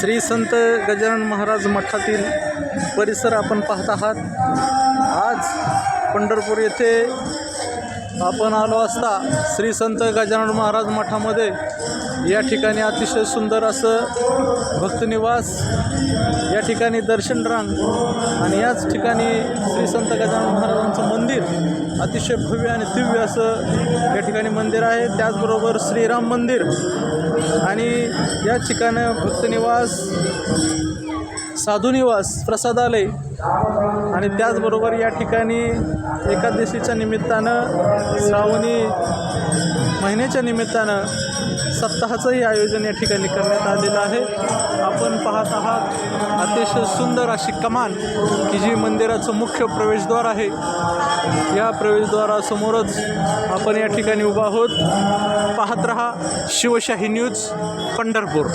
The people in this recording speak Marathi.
श्री संत गजानन महाराज मठातील परिसर आपण पाहत आहात. आज पंढरपूर येथे आपण आलो असता श्री संत गजानन महाराज मठामध्ये. या ठिकाणी अतिशय सुंदर असं भक्तनिवास या ठिकाणी दर्शन रांग आणि याच ठिकाणी श्री संत गजानन महाराजांचं मंदिर अतिशय भव्य आणि दिव्य असं या ठिकाणी मंदिर आहे. त्याचबरोबर श्रीराम मंदिर आणि या ठिकाणी भक्तनिवास साधुनिवास प्रसादालय आणि त्याचबरोबर या ठिकाणी एकादशीच्या निमित्तानं श्रावणी महिन्याच्या निमित्तानं सप्ताहाचंही आयोजन या ठिकाणी करण्यात आलेलं आहे. आपण पाहत आहात अतिशय सुंदर अशी कमान की जी मंदिराचं मुख्य प्रवेशद्वार आहे. या प्रवेशद्वारासमोरच आपण या ठिकाणी उभा आहोत. पाहत रहा शिवशाही न्यूज पंढरपूर.